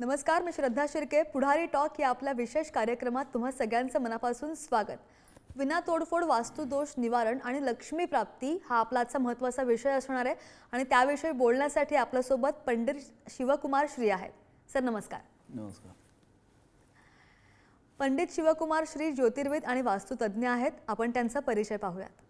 नमस्कार मी श्रद्धा शिर्के. पुढारी टॉक या आपल्या विशेष कार्यक्रमात तुम्हा सगळ्यांचं मनापासून स्वागत. विना तोडफोड वास्तुदोष निवारण आणि लक्ष्मी प्राप्ती हा आपला आजचा महत्त्वाचा विषय असणार आहे आणि त्याविषयी बोलण्यासाठी आपल्यासोबत पंडित शिवकुमार श्री आहेत. सर नमस्कार. नमस्कार. पंडित शिवकुमार श्री ज्योतिर्विद आणि वास्तुतज्ञ आहेत. आपण त्यांचा परिचय पाहूयात.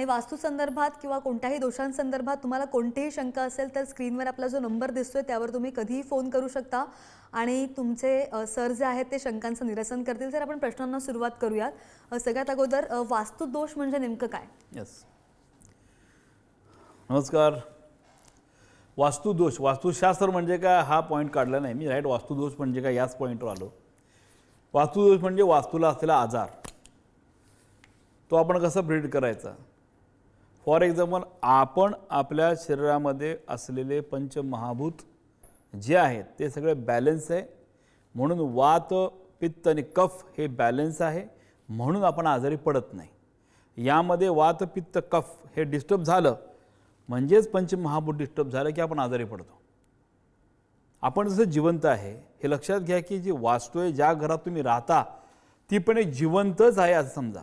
आणि वास्तूसंदर्भात किंवा कोणत्याही दोषांसंदर्भात तुम्हाला कोणतीही शंका असेल तर स्क्रीनवर आपला जो नंबर दिसतोय त्यावर तुम्ही कधीही फोन करू शकता. आणि तुमचे सर जे आहेत ते शंकांचं निरसन करतील. तर आपण प्रश्नांना सुरुवात करूयात. सगळ्यात अगोदर वास्तुदोष म्हणजे नेमकं काय? यस नमस्कार. वास्तुदोष वास्तुशास्त्र म्हणजे काय? हा पॉईंट काढला नाही मी. राईट वास्तुदोष म्हणजे काय? याच पॉईंटवर आलो. वास्तुदोष म्हणजे वास्तूला असलेला आजार. तो आपण कसा प्रिडिक्ट करायचा? फॉर एक्झाम्पल आपण आपल्या शरीरामध्ये असलेले पंचमहाभूत जे आहेत ते सगळे बॅलन्स आहे. म्हणून वात पित्त आणि कफ हे बॅलन्स आहे. म्हणून आपण आजारी पडत नाही. यामध्ये वात पित्त कफ हे डिस्टर्ब झालं म्हणजेच पंचमहाभूत डिस्टर्ब झालं की आपण आजारी पडतो. आपण जसं जिवंत आहे हे लक्षात घ्या की जी वास्तू आहे ज्या घरात तुम्ही राहता ती पण एक जिवंतच आहे असं समजा.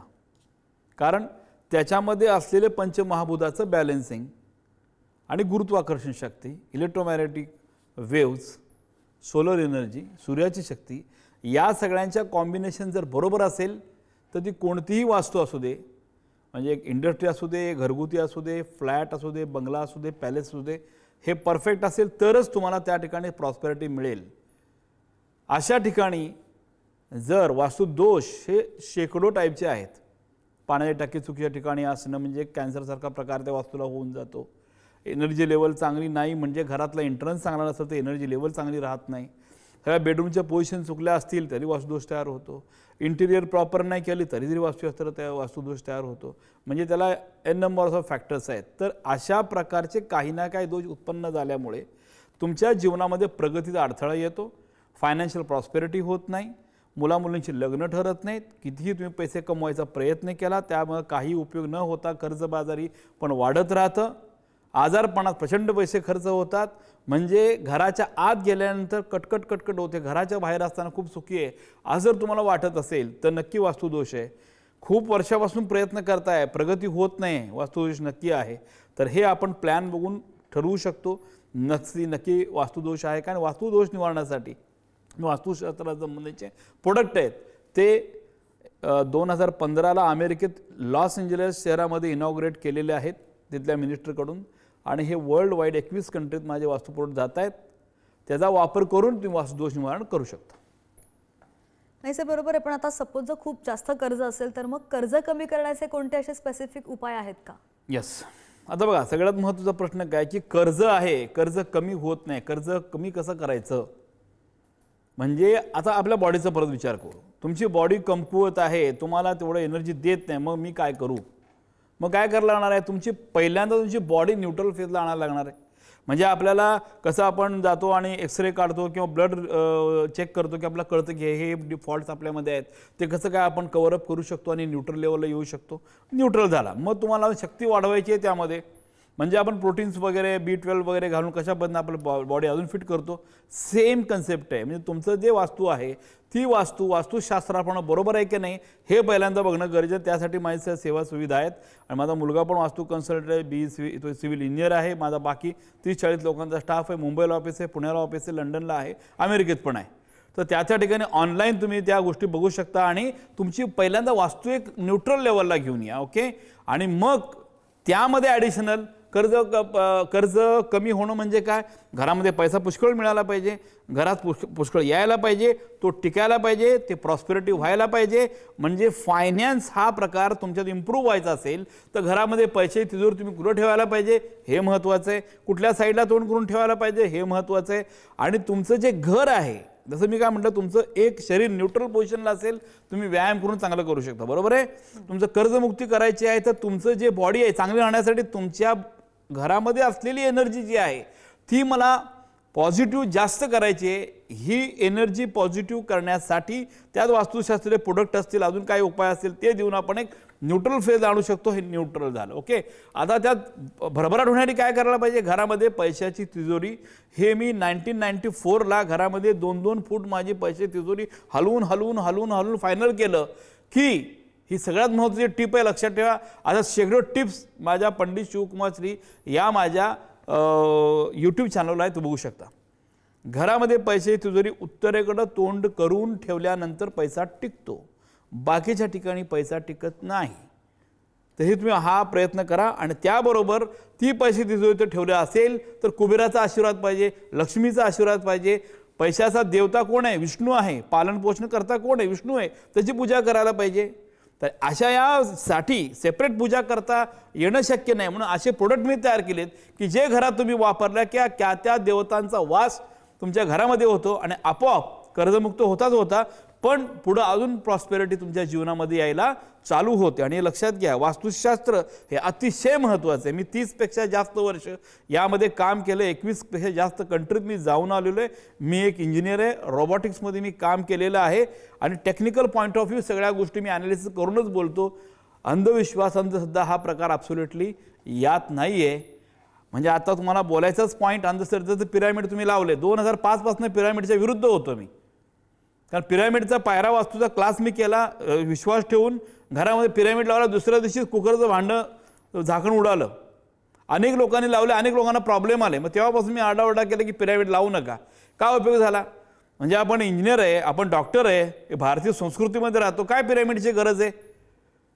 कारण त्याच्यामध्ये असलेले पंचमहाभूताचं बॅलेन्सिंग आणि गुरुत्वाकर्षण शक्ती इलेक्ट्रोमॅग्नेटिक वेव्ज सोलर एनर्जी सूर्याची शक्ती या सगळ्यांच्या कॉम्बिनेशन जर बरोबर असेल तर ती कोणतीही वास्तू असू दे म्हणजे एक इंडस्ट्री असू दे घरगुती असू दे फ्लॅट असू दे बंगला असू दे पॅलेस असू दे हे परफेक्ट असेल तरच तुम्हाला त्या ठिकाणी प्रॉस्पेरिटी मिळेल. अशा ठिकाणी जर वास्तुदोष हे शेकडो टाईपचे आहेत पाण्याची टाकी चुकीच्या ठिकाणी असणं म्हणजे कॅन्सरसारखा प्रकार त्या वास्तूला होऊन जातो. एनर्जी लेवल चांगली नाही म्हणजे घरातला एंट्रन्स चांगला नसेल तर एनर्जी लेवल चांगली राहत नाही. सगळ्या बेडरूमच्या पोझिशन चुकल्या असतील तरी वास्तुदोष तयार होतो. इंटिरियर प्रॉपर नाही केली तरी जरी वास्तुशास्त्र त्या वास्तुदोष तयार होतो. म्हणजे त्याला एन नंबर ऑफ फॅक्टर्स आहेत. तर अशा प्रकारचे काही ना काही दोष उत्पन्न झाल्यामुळे तुमच्या जीवनामध्ये प्रगतीचा अडथळा येतो. फायनान्शियल प्रॉस्पेरिटी होत नाही. मुलामुलींची लग्न ठरत नाहीत. कितीही तुम्ही पैसे कमवायचा प्रयत्न केला त्यामुळे काही उपयोग न होता कर्जबाजारी पण वाढत राहतं. आजारपणात प्रचंड पैसे खर्च होतात. म्हणजे घराच्या आत गेल्यानंतर कटकट कटकट होते. घराच्या बाहेर असताना खूप सुखी आहे. असं जर तुम्हाला वाटत असेल तर नक्की वास्तुदोष आहे. खूप वर्षापासून प्रयत्न करताय प्रगती होत नाही वास्तुदोष नक्की आहे. तर हे आपण प्लॅन बघून ठरवू शकतो. नक्की नक्की वास्तुदोष आहे कारण वास्तुदोष निवारण्यासाठी वास्तुशास्त्रासंबंधीचे प्रोडक्ट आहेत. ते दोन हजार पंधराला अमेरिकेत लॉस एंजलस शहरामध्ये इनॉग्रेट केलेले आहेत तिथल्या मिनिस्टरकडून आणि हे वर्ल्ड वाईड एकवीस कंट्रीत माझे वास्तू प्रोडक्ट जात आहेत त्याचा वापर करून तुम्ही वास्तुदोष निवारण करू शकता. नाही सर बरोबर आहे. पण आता सपोज जर खूप जास्त कर्ज असेल तर मग कर्ज कमी करण्याचे कोणते असे स्पेसिफिक उपाय आहेत का? येस आता बघा सगळ्यात महत्त्वाचा प्रश्न काय की कर्ज आहे कर्ज कमी होत नाही. कर्ज कमी कसं करायचं? म्हणजे आता आपल्या बॉडीचा परत विचार करू. तुमची बॉडी कमकुवत आहे तुम्हाला तेवढं एनर्जी देत नाही मग मी काय करू? मग काय करायला लागणार आहे? तुमची पहिल्यांदा तुमची बॉडी न्यूट्रल फेजला आणायला लागणार आहे. म्हणजे आपल्याला कसं आपण जातो आणि एक्सरे काढतो किंवा ब्लड चेक करतो की आपल्याला कळतं की हे डिफॉल्ट्स आपल्यामध्ये आहेत. ते कसं काय आपण कवरअप करू शकतो आणि न्यूट्रल लेवलला येऊ शकतो? न्यूट्रल झाला. मग तुम्हाला शक्ती वाढवायची आहे त्यामध्ये. म्हणजे आपण प्रोटीन्स वगैरे बी ट्वेल्व वगैरे घालून कशा आपलं बॉ बॉडी अजून फिट करतो? सेम कन्सेप्ट आहे. म्हणजे तुमचं जे वास्तू आहे ती वास्तू वास्तुशास्त्राप्रमाणे बरोबर आहे की नाही हे पहिल्यांदा बघणं गरजेचं त्यासाठी माझ्या सेवा सुविधा आहेत. आणि माझा मुलगा पण वास्तू कन्सल्टंट आहे. बी सिव्हि तो सिव्हिल इंजिनियर आहे. माझा बाकी तीस चाळीस लोकांचा स्टाफ आहे. मुंबईला ऑफिस आहे पुण्याला ऑफिस आहे लंडनला आहे. अमेरिकेत पण आहे. तर त्या त्या ठिकाणी ऑनलाईन तुम्ही त्या गोष्टी बघू शकता आणि तुमची पहिल्यांदा वास्तू एक न्यूट्रल लेवलला घेऊन या ओके आणि मग त्यामध्ये ॲडिशनल कर्ज क- कर्ज कमी होणं म्हणजे काय? घरामध्ये पैसा पुष्कळ मिळाला पाहिजे. घरात पुष्क पुष्कळ यायला पाहिजे. तो टिकायला पाहिजे. ते प्रॉस्पेरिटी व्हायला पाहिजे. म्हणजे फायनान्स हा प्रकार तुमच्यात इम्प्रूव्ह व्हायचा असेल तर घरामध्ये पैसे तिजोर तुम्ही कुठं ठेवायला पाहिजे? हे महत्त्वाचं आहे. कुठल्या साईडला तोंड करून ठेवायला पाहिजे? हे महत्त्वाचं आहे. आणि तुमचं जे घर आहे जसं मी काय म्हटलं तुमचं एक शरीर न्यूट्रल पोझिशनला असेल तुम्ही व्यायाम करून चांगलं करू शकता. बरोबर आहे? तुमचं कर्जमुक्ती करायची आहे तर तुमचं जे बॉडी आहे चांगली राहण्यासाठी तुमच्या घरामध्ये असलेली एनर्जी जी आहे ती मला पॉझिटिव्ह जास्त करायची आहे. ही एनर्जी पॉझिटिव्ह करण्यासाठी त्यात वास्तुशास्त्रीय प्रोडक्ट असतील अजून काही उपाय असतील ते देऊन आपण एक न्यूट्रल फेज आणू शकतो हे न्यूट्रल झालं ओके? आता त्यात भरभराट होण्यासाठी काय करायला पाहिजे? घरामध्ये पैशाची तिजोरी. हे मी नाईन्टीन नाईन्टी फोरला घरामध्ये दोन दोन फूट माझी पैसे तिजोरी हलवून हलवून हलवून हलवून फायनल केलं की ही सगळ्यात महत्त्वाची टिप आहे लक्षात ठेवा. आता शेकडो टिप्स माझ्या पंडित शिवकुमार श्री या माझ्या यूट्यूब चॅनलला आहे तू बघू शकता. घरामध्ये पैसे तिजोरी उत्तरेकडं तोंड करून ठेवल्यानंतर पैसा टिकतो. बाकीच्या ठिकाणी पैसा टिकत नाही. तर हे तुम्ही हा प्रयत्न करा आणि त्याबरोबर ती पैसे तिजोरीत ठेवले असेल तर कुबेराचा आशीर्वाद पाहिजे लक्ष्मीचा आशीर्वाद पाहिजे. पैशाचा देवता कोण आहे? विष्णू आहे. पालनपोषण करता कोण आहे? विष्णू आहे. त्याची पूजा करायला पाहिजे. तर अशा यासाठी सेपरेट पूजा करता येणं शक्य नाही. म्हणून असे प्रोडक्ट मी तयार केलेत की जे घरात तुम्ही वापरल्या किंवा त्या त्या देवतांचा वास तुमच्या घरामध्ये होतो आणि आपोआप कर्जमुक्त होताच होता. पण पुढं अजून प्रॉस्पेरिटी तुमच्या जीवनामध्ये यायला चालू होते. आणि लक्षात घ्या वास्तुशास्त्र हे अतिशय महत्त्वाचं आहे. मी तीसपेक्षा जास्त वर्ष यामध्ये काम केलं एकवीसपेक्षा जास्त कंट्रीत मी जाऊन आलेलो आहे. मी एक इंजिनियर आहे रोबोटिक्समध्ये मी काम केलेलं आहे. आणि टेक्निकल पॉईंट ऑफ व्ह्यू सगळ्या गोष्टी मी ॲनालिसिस करूनच बोलतो. अंधविश्वासांचा सुद्धा हा प्रकार ॲब्सोल्युटली यात नाही आहे म्हणजे आता तुम्हाला बोलायचाच पॉईंट अंधश्रद्धेचं पिरामिड तुम्ही लावले दोन हजार पाचपासून पिरामिडच्या विरुद्ध होतो मी. कारण पिरामिडचा पायरा वास्तूचा क्लास मी केला विश्वास ठेवून घरामध्ये पिरामिड लावला दुसऱ्या दिवशी कुकरचं भांडं झाकण उडालं. अनेक लोकांनी लावले अनेक लोकांना प्रॉब्लेम आले. मग तेव्हापासून मी आरडाओरडा केला की पिरामिड लावू नका. का उपयोग झाला? म्हणजे आपण इंजिनियर आहे आपण डॉक्टर आहे हे भारतीय संस्कृतीमध्ये राहतो काय पिरामिडची गरज आहे?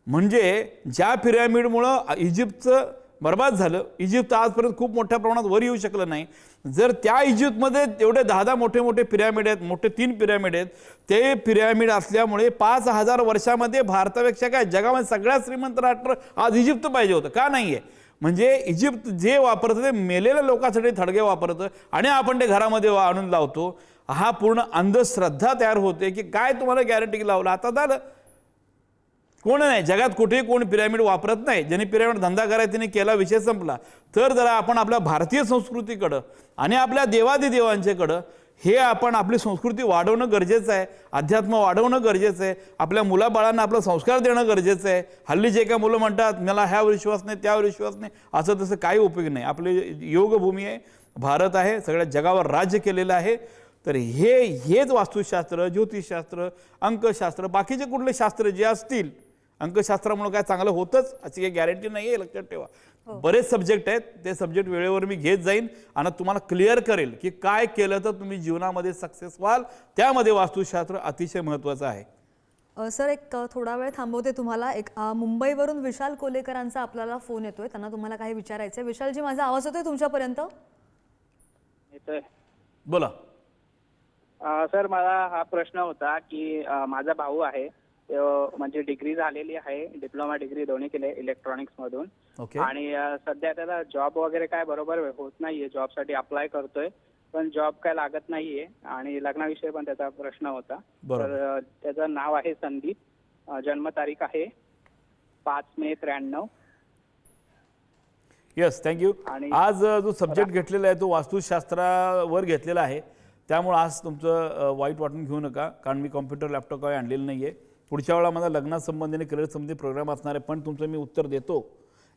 म्हणजे ज्या पिरामिडमुळं इजिप्तचं बर्बाद झालं. इजिप्त आजपर्यंत खूप मोठ्या प्रमाणात वर येऊ शकलं नाही. जर त्या इजिप्तमध्ये एवढे दहा दहा मोठे मोठे पिरॅमिड आहेत मोठे तीन पिरॅमिड आहेत ते पिरॅमिड असल्यामुळे पाच हजार वर्षामध्ये भारतापेक्षा काय जगामध्ये सगळ्यात श्रीमंत राष्ट्र आज इजिप्त पाहिजे होतं. का नाही आहे म्हणजे इजिप्त जे वापरतं ते मेलेल्या लोकांसाठी थडगे वापरतं आणि आपण ते घरामध्ये वा- आणून लावतो. हा पूर्ण अंधश्रद्धा तयार होते की काय तुम्हाला गॅरंटी लावलं? आता झालं. कोण नाही? जगात कुठेही कोण पिरॅमिड वापरत नाही. ज्यांनी पिरॅमिड धंदा करायचा त्याने केला विषय संपला. तर जरा आपण आपल्या भारतीय संस्कृतीकडं आणि आपल्या देवादिदेवांच्याकडं हे आपण आपली संस्कृती वाढवणं गरजेचं आहे अध्यात्म वाढवणं गरजेचं आहे आपल्या मुलाबाळांना आपला संस्कार देणं गरजेचं आहे. हल्ली जे काय मुलं म्हणतात मला ह्यावर विश्वास नाही त्यावर विश्वास नाही असं तसं काही उपयोग नाही. आपली योगभूमी आहे भारत आहे सगळ्या जगावर राज्य केलेलं आहे. तर हे हेच वास्तुशास्त्र ज्योतिषशास्त्र अंकशास्त्र बाकीचे कुठले शास्त्र जे असतील अंकशास्त्रामुळे काय चांगलं होतच अशी काही गॅरंटी नाही आहे लक्षात ठेवा. बरेच सब्जेक्ट आहेत ते सब्जेक्ट वेळेवर मी घेत जाईन आणि तुम्हाला क्लिअर करेल की काय केलं तर तुम्ही जीवनामध्ये सक्सेस व्हाल. त्यामध्ये वास्तुशास्त्र अतिशय महत्त्वाचं आहे. अ, सर एक थोडा वेळ थांबवते तुम्हाला. एक मुंबईवरून विशाल कोलेकरांचा आपल्याला फोन येतोय. त्यांना तुम्हाला काही विचारायचं आहे विशालजी माझा आवाज होतोय तुमच्यापर्यंत? येतोय. बोला. अ, सर मला हा प्रश्न होता की माझा भाऊ आहे. म्हणजे डिग्री झालेली आहे डिप्लोमा डिग्री दोन्ही केले इलेक्ट्रॉनिक्स मधून. आणि सध्या त्याला जॉब वगैरे काय बरोबर होत नाहीये जॉबसाठी अप्लाय करतोय पण जॉब काय लागत नाहीये. आणि लग्नाविषयी पण त्याचा प्रश्न होता. तर त्याचं नाव आहे संदीप. जन्मतारीख आहे पाच मे त्र्याण्णव. येस थँक्यू आणि- आज जो सब्जेक्ट घेतलेला आहे तो वास्तुशास्त्रावर घेतलेला आहे. त्यामुळे आज तुमचं वाईट वाटून घेऊ नका कारण मी कॉम्प्युटर लॅपटॉप काही आणलेलं नाही आहे पुढच्या वेळा माझा लग्नासंबंधीने आणि करिअर संबंधी प्रोग्राम असणार आहे पण तुमचं मी उत्तर देतो.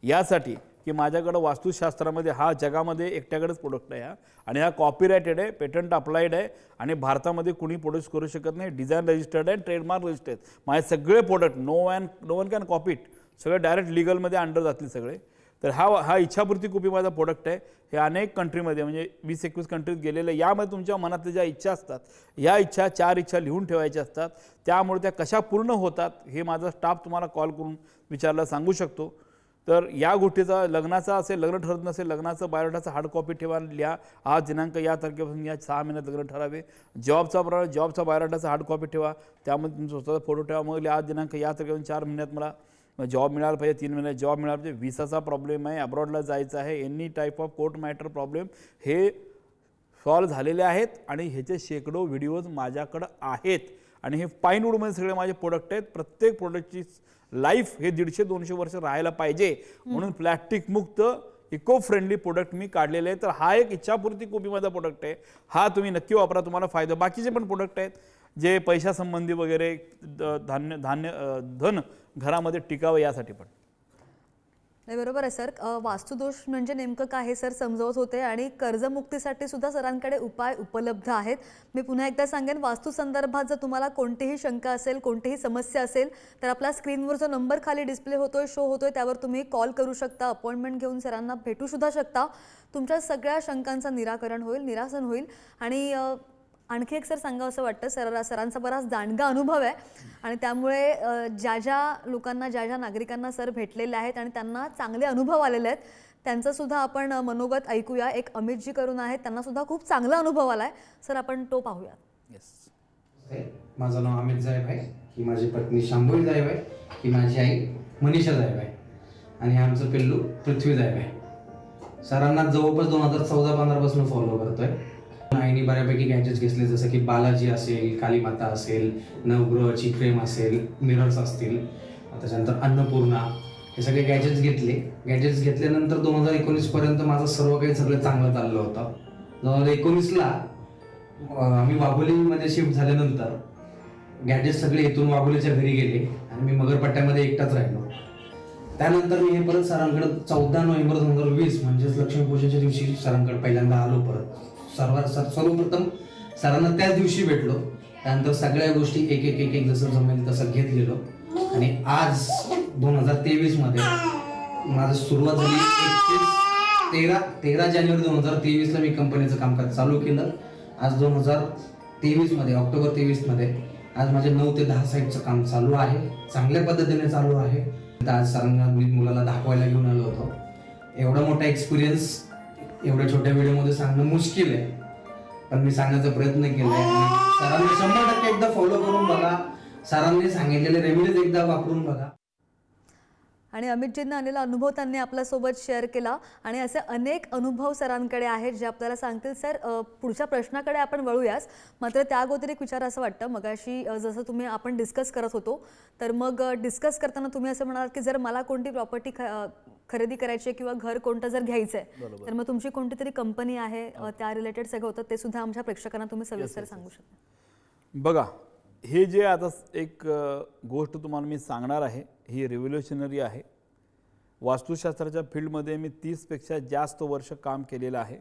यासाठी की माझ्याकडं वास्तुशास्त्रामध्ये हा जगामध्ये एकट्याकडेच प्रोडक्ट आहे हा. आणि हा कॉपीरायटेड आहे पेटंट अप्लाइड आहे आणि भारतामध्ये कुणी प्रोड्यूस करू शकत नाही. डिझाईन रजिस्टर्ड आहे ट्रेडमार्क रजिस्टर्ड माझे सगळे product no one no one can copy it सगळे डायरेक्ट लिगलमध्ये अंडर जातील सगळे. तर हा हा इच्छापूर्ती कुपी माझा प्रोडक्ट आहे. हे अनेक कंट्रीमध्ये म्हणजे वीस एकवीस कंट्रीत गेलेलं आहे. यामध्ये तुमच्या मनातल्या ज्या इच्छा असतात या इच्छा चार इच्छा लिहून ठेवायच्या असतात. त्यामुळे त्या कशा पूर्ण होतात हे माझा स्टाफ तुम्हाला कॉल करून विचारला सांगू शकतो. तर या गोष्टीचा लग्नाचा असेल लग्न ठरत नसेल लग्नाचं बायोडाटाचं हार्ड कॉपी ठेवा लिहा. आज दिनांक या तारखेपासून या सहा महिन्यात लग्न ठरावे. जॉबचा प्रमाणे जॉबचा बायोडाटाचा हार्ड कॉपी ठेवा. त्यामध्ये तुमचा स्वतःचा फोटो ठेवा. मग आज दिनांक या तारखेपासून चार महिन्यात मला जॉब मिळाला पाहिजे तीन महिन्यात जॉब मिळाला पाहिजे विसाचा प्रॉब्लेम आहे अब्रॉडला जायचं आहे any type of court matter problem हे सॉल्व झालेले आहेत आणि ह्याचे शेकडो व्हिडिओज माझ्याकडं आहेत. आणि हे पाईनवूडमध्ये सगळे माझे प्रोडक्ट आहेत. प्रत्येक प्रोडक्टची लाईफ हे दीडशे दोनशे वर्ष राहायला पाहिजे. म्हणून प्लॅस्टिक मुक्त इको फ्रेंडली प्रोडक्ट मी काढलेले आहे तर हा एक इच्छापूर्ती कोबी माझा प्रोडक्ट आहे. हा तुम्ही नक्की वापरा तुम्हाला फायदा. बाकीचे पण प्रोडक्ट आहेत. जे पैशासंबंधी वगैरे द- धान्य धान्य धन घरामध्ये टिकावं यासाठी पण. नाही बरोबर आहे सर. वास्तुदोष म्हणजे नेमकं काय हे सर समजवत होते आणि कर्जमुक्तीसाठी सुद्धा सरांकडे उपाय उपलब्ध आहेत. मी पुन्हा एकदा सांगेन वास्तूसंदर्भात जर तुम्हाला कोणतीही शंका असेल कोणतीही समस्या असेल तर आपला स्क्रीनवर जो नंबर खाली डिस्प्ले होतोय शो होतोय त्यावर तुम्ही कॉल करू शकता अपॉइंटमेंट घेऊन सरांना भेटू सुद्धा शकता. तुमच्या सगळ्या शंकांचं निराकरण होईल निरासन होईल. आणि आणखी एक सर सांगावं असं वाटतं सर सरांचा बराच दांडगा अनुभव आहे. आणि त्यामुळे ज्या ज्या लोकांना ज्या ज्या नागरिकांना सर भेटलेले आहेत आणि त्यांना चांगले अनुभव आलेले आहेत त्यांचं सुद्धा आपण मनोगत ऐकूया. एक अमितजी करून आहेत त्यांना सुद्धा खूप चांगला अनुभव आला आहे सर आपण तो पाहूयात. येस. माझं नाव अमित जायब आहे. ही माझी पत्नी शांभवी जायब आहे. ही माझी आई मनीषा जायब आहे. आणि आमचं पिल्लू पृथ्वी जायब आहे. सरांना जवळपास दोन हजार चौदा पंधरापासून फॉलो करतोय. आईने बऱ्यापैकी गॅजेट्स घेतले जसं की बालाजी असेल कालीमाता असेल नवग्रहची फ्रेम असेल मिरर्स असतील. त्याच्यानंतर अन्नपूर्णा हे सगळे गॅजेट्स घेतले. गॅजेट्स घेतल्यानंतर दोन हजार एकोणीस पर्यंत माझं सर्व काही सगळं चांगलं चाललं होतं. दोन हजार एकोणीसला अं, आम्ही वाघोलीमध्ये शिफ्ट झाल्यानंतर गॅजेट्स सगळे इथून वाघोलीच्या घरी गेले आणि मी मगरपट्ट्यामध्ये एकटाच राहिलो. त्यानंतर मी हे परत सरांकडे चौदा नोव्हेंबर दोन हजार वीस म्हणजेच लक्ष्मीपूजनच्या दिवशी सरांकडे पहिल्यांदा आलो परत. सर्व सर सर्वप्रथम सरांना त्याच दिवशी भेटलो. त्यानंतर सगळ्या गोष्टी एक एक एक एक जसं जमेल तसं घेतलेलो आणि आज दोन हजार तेवीसमध्ये माझं सुरुवात झाली एकतीस तेरा तेरा जानेवारी दोन हजार तेवीसला मी कंपनीचं कामकाज चालू केलं. आज दोन हजार तेवीसमध्ये ऑक्टोबर तेवीसमध्ये आज माझे नऊ ते दहा साईटचं काम चालू आहे. चांगल्या पद्धतीने चालू आहे. आज सरांना मी मुलाला दाखवायला घेऊन आलो होतो. एवढा मोठा एक्सपिरियन्स एवढ्या छोट्या व्हिडिओमध्ये सांगणं मुश्किल आहे. पण मी सांगण्याचा प्रयत्न केलाय. आणि सरांनी शंभर टक्के एकदा फॉलो करून बघा. सरांनी सांगितलेले रेमेडीज एकदा वापरून बघा. आणि अमितजींना आलेला अनुभव त्यांनी आपल्यासोबत शेअर केला. आणि असे अनेक अनुभव सरांकडे आहेत जे आपल्याला सांगतील. सर पुढच्या प्रश्नाकडे आपण वळूयास. मात्र त्या अगोदर एक विचार असं वाटतं. मगाशी अ, जसं तुम्ही आपण डिस्कस करत होतो तर मग डिस्कस करताना तुम्ही असं म्हणाल की जर मला कोणती प्रॉपर्टी ख खरेदी करायची आहे किंवा घर कोणतं जर घ्यायचं आहे तर मग तुमची कोणती तरी कंपनी आहे अ, त्या रिलेटेड सगळं होतं ते सुद्धा आमच्या प्रेक्षकांना तुम्ही सविस्तर सांगू शकता. बघा हे जे आता एक गोष्ट तुम्हाला मी सांगणार आहे ही रिव्होल्युशनरी आहे. वास्तुशास्त्राच्या फील्डमध्ये मी तीसपेक्षा जास्त वर्ष काम केलेलं आहे.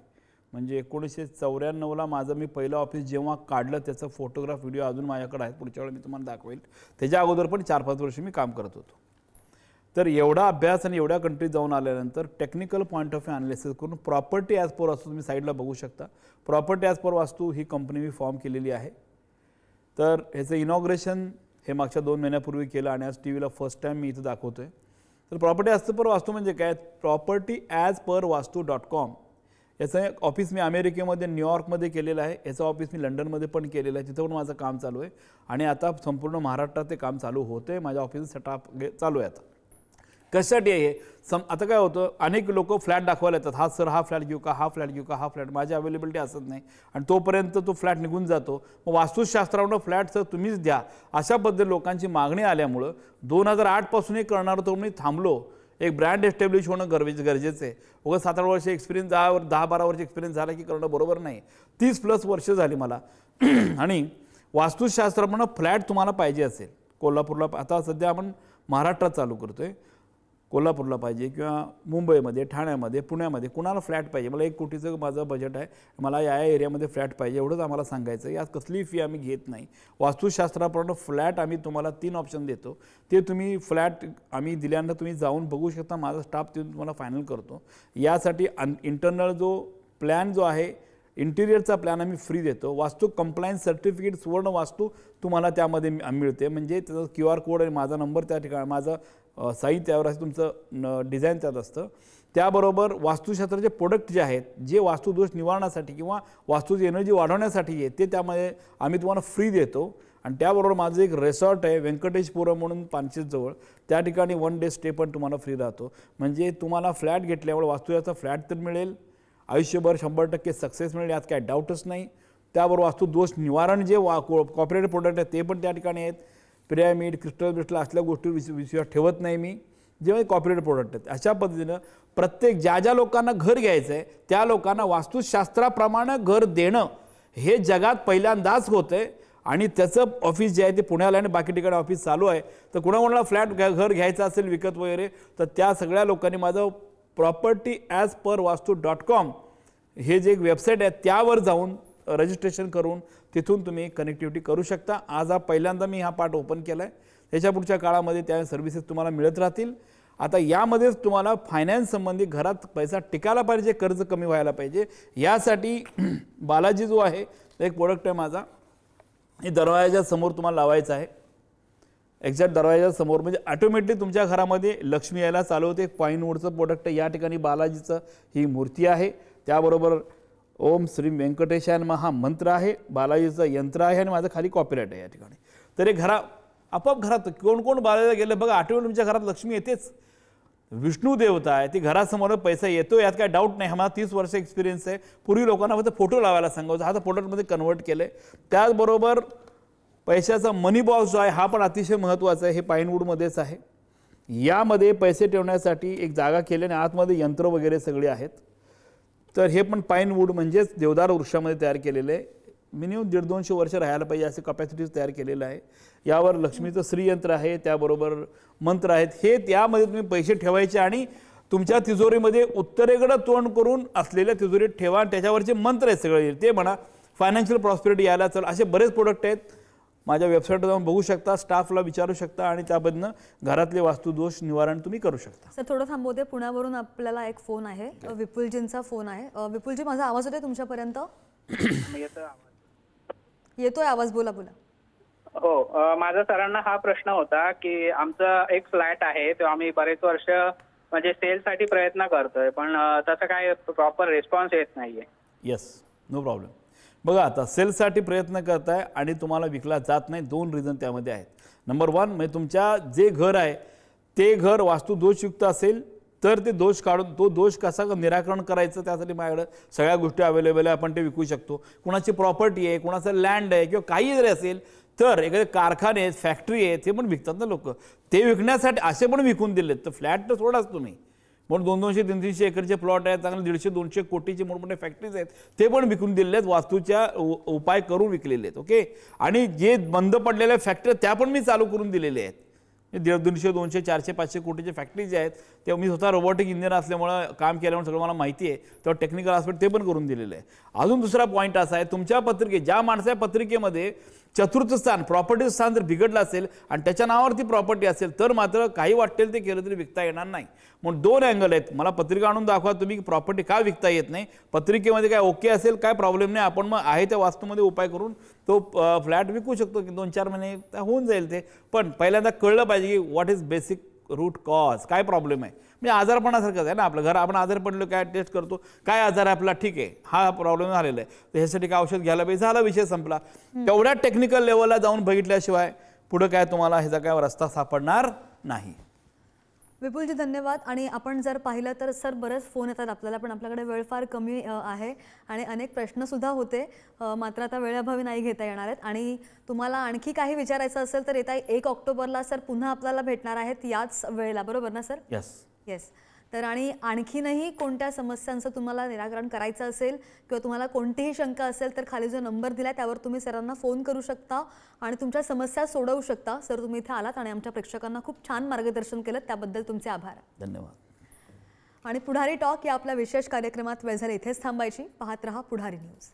म्हणजे एकोणीसशे चौऱ्याण्णवला माझं मी पहिलं ऑफिस जेव्हा काढलं त्याचं फोटोग्राफ व्हिडिओ अजून माझ्याकडे आहेत पुढच्या वेळेला मी तुम्हाला दाखवेल. त्याच्या अगोदर पण चार पाच वर्ष मी काम करत होतो. तर एवढा अभ्यास आणि एवढ्या कंट्रीत जाऊन आल्यानंतर technical point of view analysis करून प्रॉपर्टी ॲज पर वास्तू तुम्ही साईडला बघू शकता. प्रॉपर्टी ॲज पर वास्तू ही कंपनी मी फॉर्म केलेली आहे. तर ह्याचं इनॉग्रेशन हे मागच्या दोन महिन्यापूर्वी केलं आणि आज टी व्हीला फर्स्ट टाईम मी इथं दाखवतो आहे तर प्रॉपर्टी ॲज पर वास्तू म्हणजे काय? Property as per vastu dot com याचं एक ऑफिस मी अमेरिकेमध्ये न्यूयॉर्कमध्ये केलेलं आहे. याचं ऑफिस मी लंडनमध्ये पण केलेलं आहे. तिथं पण माझं काम चालू आहे. आणि आता संपूर्ण महाराष्ट्रात ते काम चालू होतं आहे माझ्या ऑफिसचं सेटअप चालू आहे आता. कशासाठी आहे हे? सम आता काय होतं अनेक लोक फ्लॅट दाखवायला येतात. हा सर हा फ्लॅट घेऊ का? हा फ्लॅट घेऊ का? हा फ्लॅट. माझी अवेलेबिलिटी असत नाही. आणि तोपर्यंत तो फ्लॅट निघून जातो. मग वास्तुशास्त्रावर फ्लॅट सर तुम्हीच द्या. अशा पद्धती लोकांची मागणी आल्यामुळं दोन हजार आठपासून हे करणार होतो मी थांबलो. एक ब्रँड एस्टॅब्लिश होणं गरजेचं गरजेचं आहे. उगं सात आठ वर्ष एक्सपिरियन्स दहा दहा बारा वर्ष एक्सपिरियन्स झाला की करणं बरोबर नाही. तीस प्लस वर्ष झाली मला. आणि वास्तुशास्त्राप्रमाणे फ्लॅट तुम्हाला पाहिजे असेल. कोल्हापूरला आता सध्या आपण महाराष्ट्रात चालू करतो आहे कोल्हापूरला पाहिजे किंवा मुंबईमध्ये ठाण्यामध्ये पुण्यामध्ये कुणाला फ्लॅट पाहिजे? मला एक कोटीचं माझं बजेट आहे. मला या या एरियामध्ये फ्लॅट पाहिजे एवढंच आम्हाला सांगायचं आहे. यात कसली फी आम्ही घेत नाही. वास्तुशास्त्राप्रमाणे फ्लॅट आम्ही तुम्हाला तीन ऑप्शन देतो. ते तुम्ही फ्लॅट आम्ही दिल्यानंतर तुम्ही जाऊन बघू शकता. माझा स्टाफ तिथून तुम्हाला फायनल करतो. यासाठी अन इंटरनल जो प्लॅन जो आहे इंटिरियरचा प्लॅन आम्ही फ्री देतो. वास्तू कंप्लायन्स सर्टिफिकेट सुवर्ण वास्तू तुम्हाला त्यामध्ये मिळते. म्हणजे त्याचा क्यू आर कोड आणि माझा नंबर त्या ठिकाणी माझा साहित्यावर त्यावर असं तुमचं डिझाईन त्यात असतं. त्याबरोबर वास्तुशास्त्राचे प्रोडक्ट जे आहेत जे वास्तुदोष निवारणासाठी किंवा वास्तूची एनर्जी वाढवण्यासाठी आहे ते त्यामध्ये आम्ही तुम्हाला फ्री देतो. आणि त्याबरोबर माझं एक रेसॉर्ट आहे व्यंकटेशपुरम म्हणून पानशेतजवळ त्या ठिकाणी वन डे स्टे पण तुम्हाला फ्री राहतो. म्हणजे तुम्हाला फ्लॅट घेतल्यामुळे वास्तुयाचा फ्लॅट तर मिळेल. आयुष्यभर शंभर टक्के सक्सेस मिळेल यात काय डाऊटच नाही. त्याबरोबर वास्तुदोष निवारण जे वा कॉपरेटिव्ह प्रोडक्ट आहेत ते पण त्या ठिकाणी आहेत. पिरॅमिड क्रिस्टल ब्रिस्टल असल्या गोष्टी विश विश्वास ठेवत नाही मी. जेव्हा कॉपरेट प्रोडक्ट आहेत. अशा पद्धतीनं प्रत्येक ज्या ज्या लोकांना घर घ्यायचं आहे त्या लोकांना वास्तुशास्त्राप्रमाणे घर देणं हे जगात पहिल्यांदाच होतं आहे आणि त्याचं ऑफिस जे आहे ते पुण्याला आणि बाकी ठिकाणी ऑफिस चालू आहे. तर कुणाकुणाला फ्लॅट घ्या घर घ्यायचं असेल विकत वगैरे तर त्या सगळ्या लोकांनी माझं property as per vastu dot com हे जे एक वेबसाईट आहे त्यावर जाऊन रजिस्ट्रेशन करून तिथून तुम्ही कनेक्टिव्हिटी करू शकता. आज हा पहिल्यांदा मी हा पार्ट ओपन केला आहे त्याच्या पुढच्या काळामध्ये त्या सर्व्हिसेस तुम्हाला मिळत राहतील. आता यामध्येच तुम्हाला फायनान्स संबंधी घरात पैसा टिकायला पाहिजे कर्ज कमी व्हायला पाहिजे. यासाठी बालाजी जो आहे तो एक प्रोडक्ट आहे माझा. हे दरवाजाच्या समोर तुम्हाला लावायचं आहे. एक्झॅक्ट दरवाजाच्या समोर. म्हणजे ऑटोमॅटिकली तुमच्या घरामध्ये लक्ष्मी यायला चालू होते. एक वूडचं प्रोडक्ट या ठिकाणी बालाजीचं ही मूर्ती आहे. त्याबरोबर ओम श्री व्यंकटेशान हा मंत्र आहे बालाजीचं यंत्र आहे आणि माझं खाली कॉपीराईट आहे या ठिकाणी. तर हे घरा आपोआप घरात कोण कोण बालाजीला गेलं? बघा आठवण तुमच्या घरात लक्ष्मी येतेच. विष्णू देवता आहे ती घरासमोर पैसा येतो यात काय डाऊट नाही. हा मला तीस वर्ष एक्सपिरियन्स आहे. पूर्वी लोकांना फक्त फोटो लावायला सांगायचं. हा तर फोटोमध्ये कन्वर्ट केलं आहे त्याचबरोबर पैशाचा मनी बॉक्स जो आहे हा पण अतिशय महत्त्वाचा आहे. हे पाईनवूडमध्येच आहे. यामध्ये पैसे ठेवण्यासाठी एक जागा केली आणि आतमध्ये यंत्र वगैरे सगळे आहेत. तर हे पण पाईन वूड म्हणजेच देवदार वृक्षामध्ये तयार केलेलं. आहे मिनिमम दीड दोनशे वर्ष राहायला पाहिजे असे कपॅसिटीज तयार केलेलं आहे. यावर लक्ष्मीचं श्रीयंत्र आहे त्याबरोबर मंत्र आहेत. हे त्यामध्ये तुम्ही पैसे ठेवायचे आणि तुमच्या तिजोरीमध्ये उत्तरेकडं तोंड करून असलेल्या तिजोरीत ठेवा त्याच्यावरचे मंत्र आहेत सगळे. ते म्हणा फायनान्शियल प्रॉस्पेरिटी यायला चल. असे बरेच प्रोडक्ट आहेत. माझ्या वेबसाईटवर जाऊन बघू शकता स्टाफला विचारू शकता आणि त्याबद्दल घरातले वास्तुदोष निवारण तुम्ही करू शकता. सर थोडं थांबवते पुण्यावरून आपल्याला एक फोन आहे. अ, विपुलजींचा फोन आहे. अ, विपुलजी माझा आवाज होतोय तुमच्यापर्यंत? येतोय आवाज. बोला बोला. हो माझा सरांना हा प्रश्न होता की आमचा एक फ्लॅट आहे तो आम्ही बरेच वर्ष म्हणजे सेलसाठी प्रयत्न करतोय पण तसं काय प्रॉपर रिस्पॉन्स येत नाहीये. येस नो प्रॉब्लेम बघा आता सेलसाठी प्रयत्न करताय आणि तुम्हाला विकला जात नाही. दोन रिझन त्यामध्ये आहेत. नंबर वन म्हणजे तुमच्या जे घर आहे ते घर वास्तू दोषयुक्त असेल तर ते दोष काढून तो दोष कसा निराकरण करायचं त्यासाठी माझ्याकडं सगळ्या गोष्टी अवेलेबल आहे आपण ते विकू शकतो. कुणाची प्रॉपर्टी आहे कुणाचं लँड आहे किंवा काही जरी असेल तर एखादे कारखाने आहेत फॅक्टरी आहेत ते पण विकतात ना लोक. ते विकण्यासाठी असे पण विकून दिलेत तर फ्लॅट तर सोडाच तुम्ही. म्हणून दोन दोनशे तीन तीनशे एकरचे प्लॉट आहेत चांगले दीडशे दोनशे कोटीचे मोठमोठे फॅक्टरीज आहेत. ते पण विकून दिलेले आहेत वास्तूच्या उपाय करून विकलेले आहेत ओके आणि जे बंद पडलेल्या फॅक्टरी त्या पण मी चालू करून दिलेले आहेत. दीड दोनशे दोनशे चारशे पाचशे कोटीचे फॅक्टरी जे आहेत ते मी स्वतः रोबोटिक इंजिनियर असल्यामुळं काम केल्यामुळे सगळं मला माहिती आहे. तेव्हा टेक्निकल आस्पेक्ट ते पण करून दिलेलं आहे. अजून दुसरा पॉईंट असा आहे तुमच्या पत्रिकेत ज्या माणसा पत्रिकेमध्ये चतुर्थ स्थान प्रॉपर्टीचं स्थान जर बिघडलं असेल आणि त्याच्या नावावरती प्रॉपर्टी असेल तर मात्र काही वाटेल ते केलं तरी विकता येणार नाही. म्हणून दोन अँगल आहेत. मला पत्रिका आणून दाखवा तुम्ही की प्रॉपर्टी का विकता येत नाही. पत्रिकेमध्ये काय ओके असेल काय प्रॉब्लेम नाही आपण मग आहे त्या वास्तूमध्ये उपाय करून तो फ्लॅट विकू शकतो की दोन चार महिने होऊन जाईल ते. पण पहिल्यांदा कळलं पाहिजे की what is basic root cause काय प्रॉब्लेम आहे? म्हणजे आजारपणासारखंच आहे ना आपलं. घर आपण आजार पडलो काय टेस्ट करतो? काय आजार आहे आपला? ठीक आहे. हा प्रॉब्लेम झालेला आहे. तर ह्यासाठी काय औषध घ्यायला पाहिजे? झाला विषय संपला. तेवढ्या टेक्निकल लेवलला जाऊन बघितल्याशिवाय पुढं काय तुम्हाला ह्याचा काय रस्ता सापडणार नाही. विपुलजी धन्यवाद. आणि आपण जर पाहिलं तर सर बरेच फोन येतात आपल्याला पण आपल्याकडे वेळ फार कमी आहे. आणि अनेक प्रश्नसुद्धा होते. मात्र आता वेळेअभावी नाही घेता येणार आहेत. आणि तुम्हाला आणखी काही विचारायचं असेल तर येत्या एक ऑक्टोबरला सर पुन्हा आपल्याला भेटणार आहेत याच वेळेला. बरोबर ना सर? यस येस तर आणि आणखीनही कोणत्या समस्यांचं तुम्हाला निराकरण करायचं असेल किंवा तुम्हाला कोणतीही शंका असेल तर खाली जो नंबर दिला त्यावर तुम्ही सरांना फोन करू शकता आणि तुमच्या समस्या सोडवू शकता. सर तुम्ही इथे आलात आणि आमच्या प्रेक्षकांना खूप छान मार्गदर्शन केलं त्याबद्दल तुमचे आभार. धन्यवाद. आणि पुढारी टॉक या आपल्या विशेष कार्यक्रमात वेळ झाली. इथेच थांबायची. पाहत रहा पुढारी न्यूज.